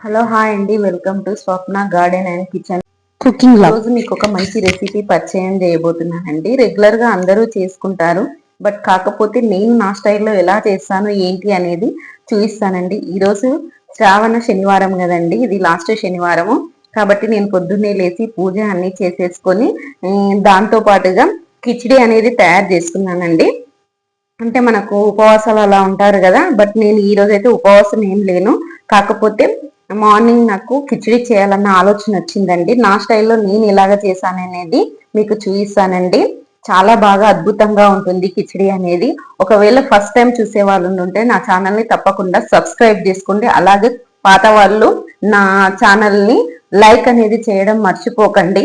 Hello hi అండి. Welcome to Swapna garden and kitchen. Cooking రోజు మీకు ఒక మంచి రెసిపీ పరిచయం చేయబోతున్నానండి. రెగ్యులర్గా అందరూ చేసుకుంటారు బట్ కాకపోతే నేను నా స్టైల్లో ఎలా చేస్తాను ఏంటి అనేది చూపిస్తానండి. ఈరోజు శ్రావణ శనివారం కదండి. ఇది లాస్ట్ శనివారము. కాబట్టి నేను పొద్దున్నే లేచి పూజ అన్ని చేసేసుకొని దాంతో పాటుగా కిచిడి అనేది తయారు చేసుకున్నానండి. అంటే మనకు ఉపవాసాలు అలా ఉంటారు కదా బట్ నేను ఈ రోజు అయితే ఉపవాసం ఏం లేను. కాకపోతే మార్నింగ్ నాకు కిచిడి చేయాలన్న ఆలోచన వచ్చిందండి. నా స్టైల్లో నేను ఇలాగ చేశాననేది మీకు చూపిస్తానండి. చాలా బాగా అద్భుతంగా ఉంటుంది కిచిడి అనేది. ఒకవేళ ఫస్ట్ టైం చూసే వాళ్ళు ఉంటే నా ఛానల్ని తప్పకుండా సబ్స్క్రైబ్ చేసుకోండి. అలాగే పాత వాళ్ళు నా ఛానల్ని లైక్ అనేది చేయడం మర్చిపోకండి.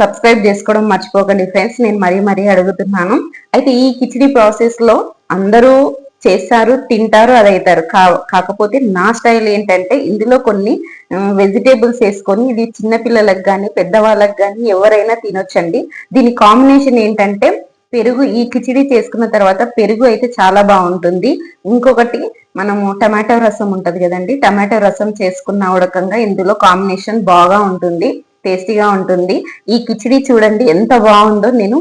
సబ్స్క్రైబ్ చేసుకోవడం మర్చిపోకండి. ఫ్రెండ్స్ నేను మరీ మరీ అడుగుతున్నాను. అయితే ఈ కిచిడి ప్రాసెస్లో అందరూ చేస్తారు తింటారు అది అవుతారు కాకపోతే నా స్టైల్ ఏంటంటే ఇందులో కొన్ని వెజిటేబుల్స్ వేసుకొని ఇది చిన్నపిల్లలకు కానీ పెద్దవాళ్ళకి కానీ ఎవరైనా తినొచ్చండి. దీని కాంబినేషన్ ఏంటంటే పెరుగు ఈ కిచిడి చేసుకున్న తర్వాత పెరుగు అయితే చాలా బాగుంటుంది. ఇంకొకటి మనము టమాటో రసం ఉంటది కదండి టమాటో రసం చేసుకున్న ఉడకంగా ఇందులో కాంబినేషన్ బాగా ఉంటుంది టేస్టీగా ఉంటుంది. ఈ కిచిడి చూడండి ఎంత బాగుందో నేను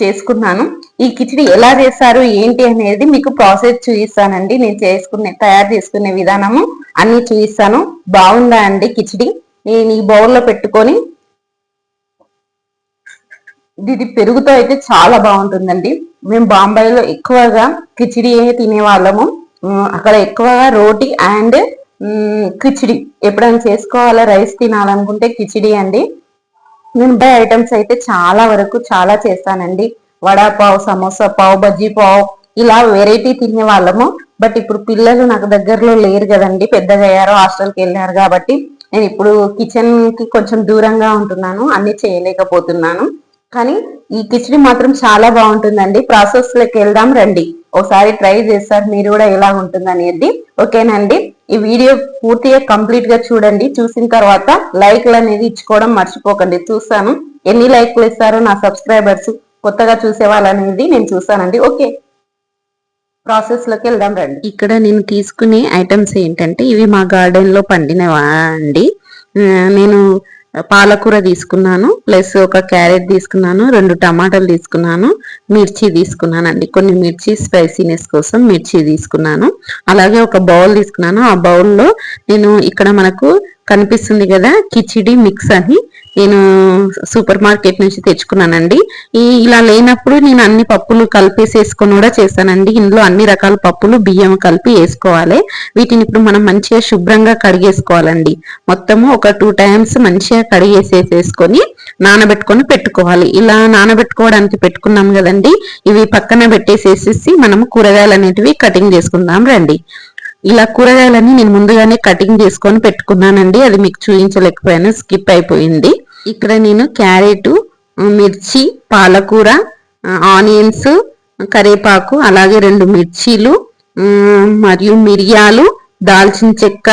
చేసుకున్నాను. ఈ కిచిడి ఎలా చేస్తారు ఏంటి అనేది మీకు ప్రాసెస్ చూపిస్తానండి. నేను చేసుకునే తయారు చేసుకునే విధానము అన్ని చూపిస్తాను. బాగుందా అండి కిచిడి? నేను ఈ బౌల్లో పెట్టుకొని ఇది పెరుగుతో అయితే చాలా బాగుంటుందండి. మేము బాంబాయిలో ఎక్కువగా కిచిడి తినే వాళ్ళము అక్కడ ఎక్కువగా రోటీ అండ్ కిచిడి. ఎప్పుడైనా చేసుకోవాలా? రైస్ తినాలనుకుంటే కిచిడి అండి. నేను బై ఐటమ్స్ అయితే చాలా వరకు చాలా చేస్తానండి. వడాపావ్ సమోసా పావ్ బజ్జీ పావ్ ఇలా వెరైటీ తినే వాళ్ళము. బట్ ఇప్పుడు పిల్లలు నాకు దగ్గరలో లేరు కదండి. పెద్దగా అయ్యారు హాస్టల్కి వెళ్ళారు కాబట్టి నేను ఇప్పుడు కిచెన్కి కొంచెం దూరంగా ఉంటున్నాను. అన్ని చేయలేకపోతున్నాను. కానీ ఈ కిచడి మాత్రం చాలా బాగుంటుందండి. ప్రాసెస్ లెక్క వెళ్దాం రండి. ఒకసారి ట్రై చేస్తారు. మీరు కూడా ఎలా ఉంటుంది అనేది ఓకేనండి? ఈ వీడియో పూర్తిగా కంప్లీట్గా చూడండి. చూసిన తర్వాత లైక్లు అనేది ఇచ్చుకోవడం మర్చిపోకండి. చూస్తాను ఎన్ని లైక్లు ఇస్తారో నా సబ్స్క్రైబర్స్ కొత్తగా చూసే వాళ్ళనేది నేను చూస్తానండి ఓకే. ప్రాసెస్లోకి వెళ్దాం రండి. ఇక్కడ నేను తీసుకునే ఐటమ్స్ ఏంటంటే ఇవి మా గార్డెన్లో పండినవా అండి? నేను పాలకూర తీసుకున్నాను ప్లస్ ఒక క్యారెట్ తీసుకున్నాను రెండు టమాటాలు తీసుకున్నాను మిర్చి తీసుకున్నాను అండి కొన్ని మిర్చి స్పైసీనెస్ కోసం మిర్చి తీసుకున్నాను. అలాగే ఒక బౌల్ తీసుకున్నాను. ఆ బౌల్లో నేను ఇక్కడ మనకు కనిపిస్తుంది కదా కిచిడి మిక్స్ అని. నేను సూపర్ మార్కెట్ నుంచి తెచ్చుకున్నానండి. ఈ ఇలా లేనప్పుడు నేను అన్ని పప్పులు కలిపేసేసుకొని కూడా చేస్తానండి. ఇందులో అన్ని రకాల పప్పులు బియ్యం కలిపి వేసుకోవాలి. వీటిని ఇప్పుడు మనం మంచిగా శుభ్రంగా కడిగేసుకోవాలండి. మొత్తము ఒక టూ టైమ్స్ మంచిగా కడిగేసేసేసుకొని నానబెట్టుకొని పెట్టుకోవాలి. ఇలా నానబెట్టుకోవడానికి పెట్టుకున్నాం కదండి ఇవి పక్కన పెట్టేసేసి మనము కూరగాయలు అనేటివి కటింగ్ చేసుకుందాం రండి. ఇలా కూరగాయలన్నీ నేను ముందుగానే కటింగ్ చేసుకొని పెట్టుకున్నానండి. అది మీకు చూపించలేకపోయాను స్కిప్ అయిపోయింది. ఇక్కడ నేను క్యారెట్ మిర్చి పాలకూర ఆనియన్స్ కరేపాకు అలాగే రెండు మిర్చీలు మరియు మిరియాలు దాల్చిన చెక్క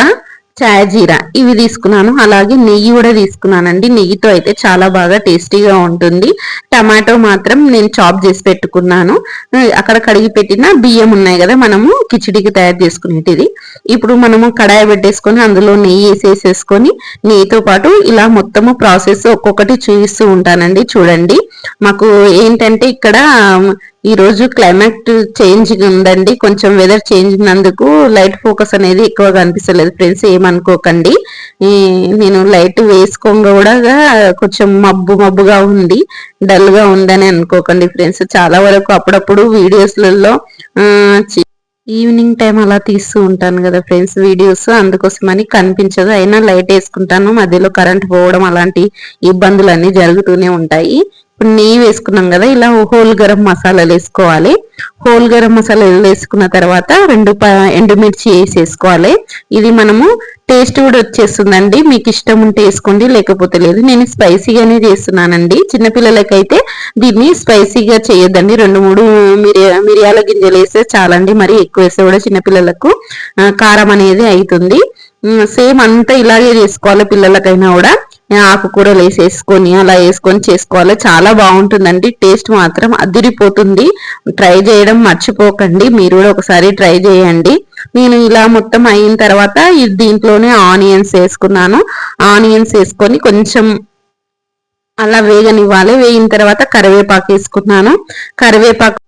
చాయజీరా. ఇవి తీసుకున్నాను. అలాగే నెయ్యి కూడా తీసుకున్నానండి. నెయ్యితో అయితే చాలా బాగా టేస్టీగా ఉంటుంది. టమాటో మాత్రం నేను చాప్ చేసి పెట్టుకున్నాను. అక్కడ కడిగి పెట్టిన బియ్యం ఉన్నాయి కదా మనము కిచిడికి తయారు చేసుకునేటిది. ఇప్పుడు మనము కడాయి పెట్టేసుకొని అందులో నెయ్యి వేసేసేసుకొని నెయ్యితో పాటు ఇలా మొత్తము ప్రాసెస్ ఒక్కొక్కటి చూపిస్తూ ఉంటానండి. చూడండి. మాకు ఏంటంటే ఇక్కడ ఈరోజు క్లైమేట్ చేంజ్ ఉందండి. కొంచెం వెదర్ చేంజ్ ఉన్నందుకు లైట్ ఫోకస్ అనేది ఎక్కువగా అనిపిస్తలేదు. ఫ్రెండ్స్ ఏమనుకోకండి. నేను లైట్ వేసుకోగా కూడా కొంచెం మబ్బు మబ్బుగా ఉంది. డల్గా ఉందని అనుకోకండి ఫ్రెండ్స్ చాలా వరకు అప్పుడప్పుడు వీడియోస్లలో ఈవినింగ్ టైం అలా తీస్తూ ఉంటాను కదా ఫ్రెండ్స్ వీడియోస్ అందుకోసమని కనిపించదు. అయినా లైట్ వేసుకుంటాను. మధ్యలో కరెంట్ పోవడం అలాంటి ఇబ్బందులు అన్నీ జరుగుతూనే ఉంటాయి. ఇప్పుడు నెయ్యి వేసుకున్నాం కదా ఇలా హోల్ గరం మసాలాలు వేసుకోవాలి. హోల్ గరం మసాలాలు వేసుకున్న తర్వాత రెండు ఎండుమిర్చి వేసేసుకోవాలి. ఇది మనము టేస్ట్ కూడా వచ్చేస్తుందండి. మీకు ఇష్టం ఉంటే వేసుకోండి లేకపోతే లేదు. నేను స్పైసీగానే చేస్తున్నానండి. చిన్నపిల్లలకైతే దీన్ని స్పైసీగా చేయొద్దండి. రెండు మూడు మిరియా మిరియాల గింజలు వేస్తే చాలండి. మరి ఎక్కువ వేస్తే కూడా చిన్నపిల్లలకు కారం అనేది అవుతుంది సేమ్ అంతా ఇలాగే చేసుకోవాలి పిల్లలకైనా కూడా. ఆకుకూరలు వేసేసుకొని అలా వేసుకొని చేసుకోవాలి. చాలా బాగుంటుందండి. టేస్ట్ మాత్రం అదిరిపోతుంది. ట్రై చేయడం మర్చిపోకండి. మీరు కూడా ఒకసారి ట్రై చేయండి. నేను ఇలా మొత్తం అయిన తర్వాత దీంట్లోనే ఆనియన్స్ వేసుకున్నాను. ఆనియన్స్ వేసుకొని కొంచెం అలా వేగనివ్వాలి. వేగిన తర్వాత కరివేపాకు వేసుకున్నాను. కరివేపాకు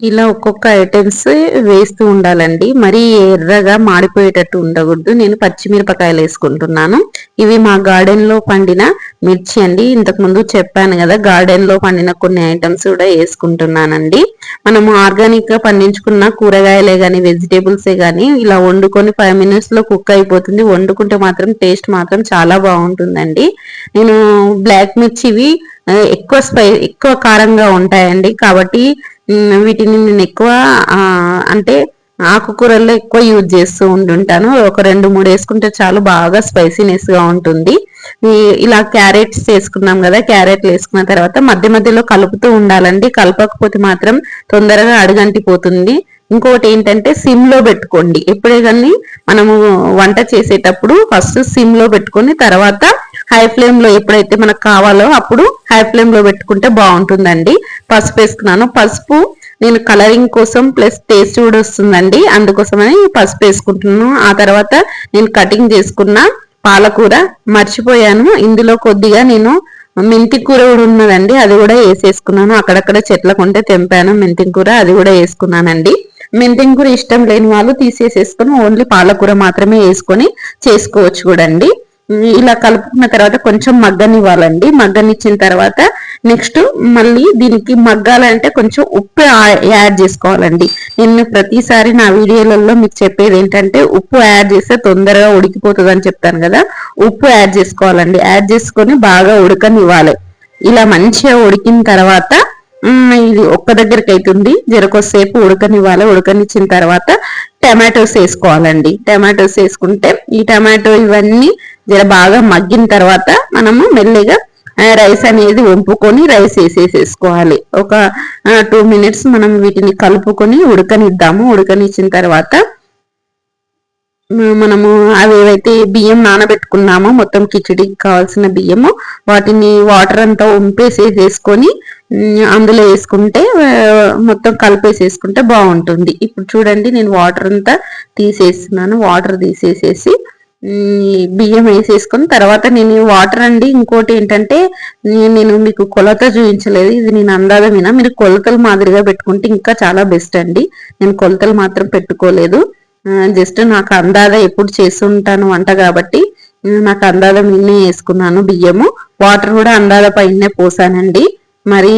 ఇలా ఒక్కొక్క ఐటమ్స్ వేస్తూ ఉండాలండి. మరీ ఎర్రగా మాడిపోయేటట్టు ఉండకూడదు. నేను పచ్చిమిరపకాయలు వేసుకుంటున్నాను. ఇవి మా గార్డెన్లో పండిన మిర్చి అండి. ఇంతకు ముందు చెప్పాను కదా గార్డెన్లో పండిన కొన్ని ఐటమ్స్ కూడా వేసుకుంటున్నానండి. మనం ఆర్గానిక్గా పండించుకున్న కూరగాయలే కానీ వెజిటేబుల్సే కానీ ఇలా వండుకొని ఫైవ్ మినిట్స్లో కుక్ అయిపోతుంది. వండుకుంటే మాత్రం టేస్ట్ మాత్రం చాలా బాగుంటుందండి. నేను బ్లాక్ మిర్చివి ఎక్కువ స్పై ఎక్కువ కారంగా ఉంటాయండి. కాబట్టి వీటిని నేను ఎక్కువ అంటే ఆకుకూరల్లో ఎక్కువ యూజ్ చేస్తూ ఉంటుంటాను. ఒక రెండు మూడు వేసుకుంటే చాలు బాగా స్పైసీనెస్గా ఉంటుంది ఇలా క్యారెట్స్ వేసుకున్నాం కదా క్యారెట్లు వేసుకున్న తర్వాత మధ్య మధ్యలో కలుపుతూ ఉండాలండి. కలపకపోతే మాత్రం తొందరగా అడుగంటిపోతుంది. ఇంకోటి ఏంటంటే సిమ్లో పెట్టుకోండి. ఎప్పుడే కానీ మనము వంట చేసేటప్పుడు ఫస్ట్ సిమ్లో పెట్టుకొని తర్వాత హై ఫ్లేమ్లో ఎప్పుడైతే మనకు కావాలో అప్పుడు హై ఫ్లేమ్లో పెట్టుకుంటే బాగుంటుందండి. పసుపు వేసుకున్నాను. పసుపు నేను కలరింగ్ కోసం ప్లస్ టేస్ట్ కూడా వస్తుందండి. అందుకోసమని పసుపు వేసుకుంటున్నాను. ఆ తర్వాత నేను కటింగ్ చేసుకున్న పాలకూర మర్చిపోయాను. ఇందులో కొద్దిగా నేను మెంతి కూర కూడా ఉన్నదండి. అది కూడా వేసేసుకున్నాను. అక్కడక్కడ చెట్లకు ఉంటే తెంపాను మెంతి కూర. అది కూడా వేసుకున్నానండి. మెంతి కూర ఇష్టం లేని వాళ్ళు తీసేసేసుకుని ఓన్లీ పాలకూర మాత్రమే వేసుకొని చేసుకోవచ్చు కూడా అండి ఇలా కలుపుకున్న తర్వాత కొంచెం మగ్గనివ్వాలండి. మగ్గనిచ్చిన తర్వాత నెక్స్ట్ మళ్ళీ దీనికి మగ్గాలంటే కొంచెం ఉప్పు యాడ్ చేసుకోవాలండి. నేను ప్రతిసారి నా వీడియోలలో మీకు చెప్పేది ఏంటంటే ఉప్పు యాడ్ చేస్తే తొందరగా ఉడికిపోతుంది అని చెప్తాను కదా. ఉప్పు యాడ్ చేసుకోవాలండి. యాడ్ చేసుకొని బాగా ఉడకనివ్వాలి. ఇలా మంచిగా ఉడికిన తర్వాత ఇది ఒక్క దగ్గరికి అవుతుంది జరకొసేపు ఉడకనివ్వాలి. ఉడకనిచ్చిన తర్వాత టమాటోస్ వేసుకోవాలండి. టమాటోస్ వేసుకుంటే ఈ టమాటో ఇవన్నీ జర బాగా మగ్గిన తర్వాత మనము మెల్లిగా రైస్ అనేది వంపుకొని రైస్ వేసేసేసుకోవాలి. ఒక టూ మినిట్స్ మనం వీటిని కలుపుకొని ఉడకనిద్దాము. ఉడకనిచ్చిన తర్వాత మనము అవి ఏవైతే బియ్యం నానబెట్టుకున్నామో మొత్తం కిచడికి కావాల్సిన బియ్యము వాటిని వాటర్ అంతా ఉంపేసేసేసుకొని అందులో వేసుకుంటే మొత్తం కలిపేసేసుకుంటే బాగుంటుంది. ఇప్పుడు చూడండి నేను వాటర్ అంతా తీసేస్తున్నాను. వాటర్ తీసేసేసి బియ్యం వేసేసుకుని తర్వాత నేను వాటర్ అండి ఇంకోటి ఏంటంటే నేను మీకు కొలత చూపించలేదు. ఇది నేను అందాదమైనా మీరు కొలతలు మాదిరిగా పెట్టుకుంటే ఇంకా చాలా బెస్ట్ అండి. నేను కొలతలు మాత్రం పెట్టుకోలేదు. జస్ట్ నాకు అందాద ఎప్పుడు చేస్తుంటాను వంట కాబట్టి నాకు అందాద మీనే వేసుకున్నాను బియ్యము. వాటర్ కూడా అందాద పైన పోసానండి. మరి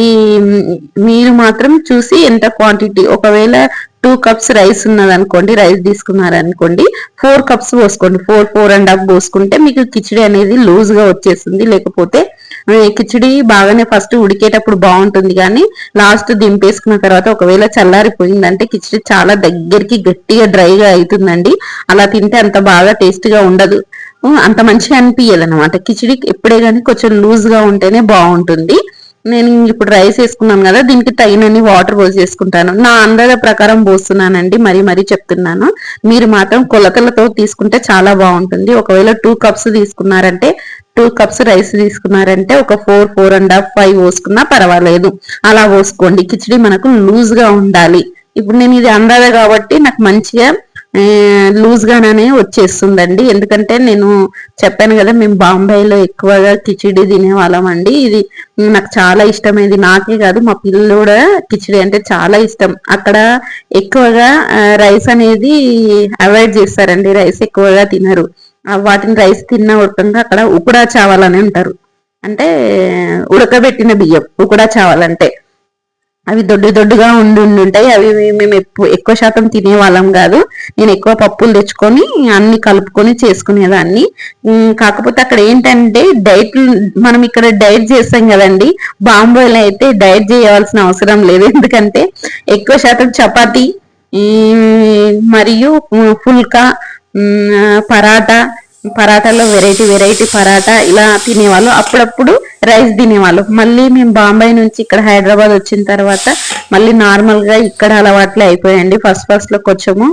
మీరు మాత్రం చూసి ఎంత క్వాంటిటీ ఒకవేళ టూ కప్స్ రైస్ ఉన్నదనుకోండి రైస్ తీసుకున్నారనుకోండి ఫోర్ కప్స్ పోసుకోండి. ఫోర్ ఫోర్ అండ్ హాఫ్ పోసుకుంటే మీకు కిచిడి అనేది లూజ్గా వచ్చేస్తుంది. లేకపోతే కిచిడి బాగానే ఫస్ట్ ఉడికేటప్పుడు బాగుంటుంది కానీ లాస్ట్ దింపేసుకున్న తర్వాత ఒకవేళ చల్లారిపోయిందంటే కిచిడి చాలా దగ్గరికి గట్టిగా డ్రైగా అవుతుందండి. అలా తింటే అంత బాగా టేస్ట్గా ఉండదు అంత మంచిగా అనిపించదు అనమాట కిచిడి ఎప్పుడే కానీ కొంచెం లూజ్గా ఉంటేనే బాగుంటుంది. నేను ఇప్పుడు రైస్ వేసుకున్నాను కదా దీనికి తగినన్ని వాటర్ పోసేసుకుంటాను నా అందాజ ప్రకారం పోస్తున్నానండి మరి మరీ చెప్తున్నాను. మీరు మాత్రం కొలతలతో తీసుకుంటే చాలా బాగుంటుంది. ఒకవేళ టూ కప్స్ తీసుకున్నారంటే టూ కప్స్ రైస్ తీసుకున్నారంటే ఒక four four and half five పోసుకున్నా పర్వాలేదు. అలా పోసుకోండి. కిచడి మనకు లూజ్గా ఉండాలి. ఇప్పుడు నేను ఇది అందాద కాబట్టి నాకు మంచిగా లూజ్ గానే వచ్చేస్తుందండి. ఎందుకంటే నేను చెప్పాను కదా మేము బాంబేలో ఎక్కువగా కిచిడి తినేవాళ్ళం అండి. ఇది నాకు చాలా ఇష్టమైంది నాకే కాదు మా పిల్లలు కూడా కిచిడి అంటే చాలా ఇష్టం. అక్కడ ఎక్కువగా రైస్ అనేది అవాయిడ్ చేస్తారండి. రైస్ ఎక్కువగా తినరు. వాటిని రైస్ తిన్న ఉడకంగా అక్కడ ఉకుడా చావాలని అంటారు. అంటే ఉడకబెట్టిన బియ్యం ఉకుడా చావాలంటే అవి దొడ్డు దొడ్డుగా ఉండి ఉంటాయి. అవి మేము ఎక్కువ శాతం తినే వాళ్ళం కాదు. నేను ఎక్కువ పప్పులు తెచ్చుకొని అన్ని కలుపుకొని చేసుకునేదాన్ని. కాకపోతే అక్కడ ఏంటంటే డైట్ మనం ఇక్కడ డైట్ చేస్తాం కదండి. బాంబేలో అయితే డైట్ చేయవలసిన అవసరం లేదు. ఎందుకంటే ఎక్కువ శాతం చపాతీ మరియు ఫుల్కా పరాటా పరాటాలో వెరైటీ వెరైటీ పరాటా ఇలా తినేవాళ్ళు. అప్పుడప్పుడు రైస్ తినేవాళ్ళం. మళ్ళీ మేము బాంబే నుంచి ఇక్కడ హైదరాబాద్ వచ్చిన తర్వాత మళ్ళీ నార్మల్గా ఇక్కడ అలవాట్లే అయిపోయాయండి. ఫస్ట్ ఫస్ట్లో కొంచెము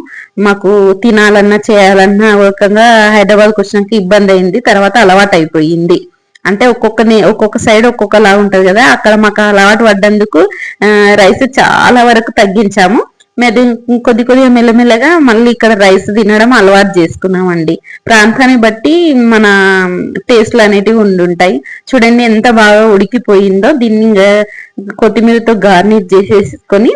మాకు తినాలన్నా చేయాలన్నా రకంగా హైదరాబాద్కి వచ్చినాక ఇబ్బంది అయింది. తర్వాత అలవాటు అయిపోయింది. అంటే ఒక్కొక్క ఒక్కొక్క సైడ్ ఒక్కొక్కలా ఉంటుంది కదా. అక్కడ మాకు అలవాటు పడ్డందుకు రైస్ చాలా వరకు తగ్గించాము. మెది కొద్ది కొద్దిగా మెల్లమెల్లగా మళ్ళీ ఇక్కడ రైస్ తినడం అలవాటు చేసుకున్నామండి. ప్రాంతాన్ని బట్టి మన టేస్ట్లు అనేటివి ఉండుంటాయి. చూడండి ఎంత బాగా ఉడికిపోయిందో. దీన్ని కొత్తిమీరతో గార్నిష్ చేసేసుకొని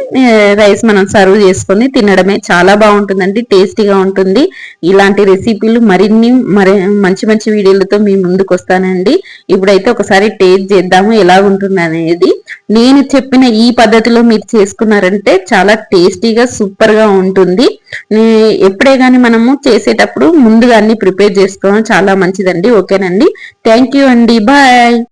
రైస్ మనం సర్వ్ చేసుకొని తినడమే చాలా బాగుంటుందండి. టేస్టీగా ఉంటుంది. ఇలాంటి రెసిపీలు మరిన్ని మరి మంచి మంచి వీడియోలతో మీ ముందుకు వస్తానండి. ఇప్పుడైతే ఒకసారి టేస్ట్ చేద్దాము ఎలా ఉంటుంది అనేది నేను చెప్పిన ఈ పద్ధతిలో మీరు చేసుకున్నారంటే చాలా టేస్టీ టేస్టీగా సూపర్గా ఉంటుంది ఎప్పుడే కానీ మనము చేసేటప్పుడు ముందుగా అన్ని ప్రిపేర్ చేసుకోవడం చాలా మంచిదండి. ఓకేనండి. థ్యాంక్ యూ అండి. బాయ్.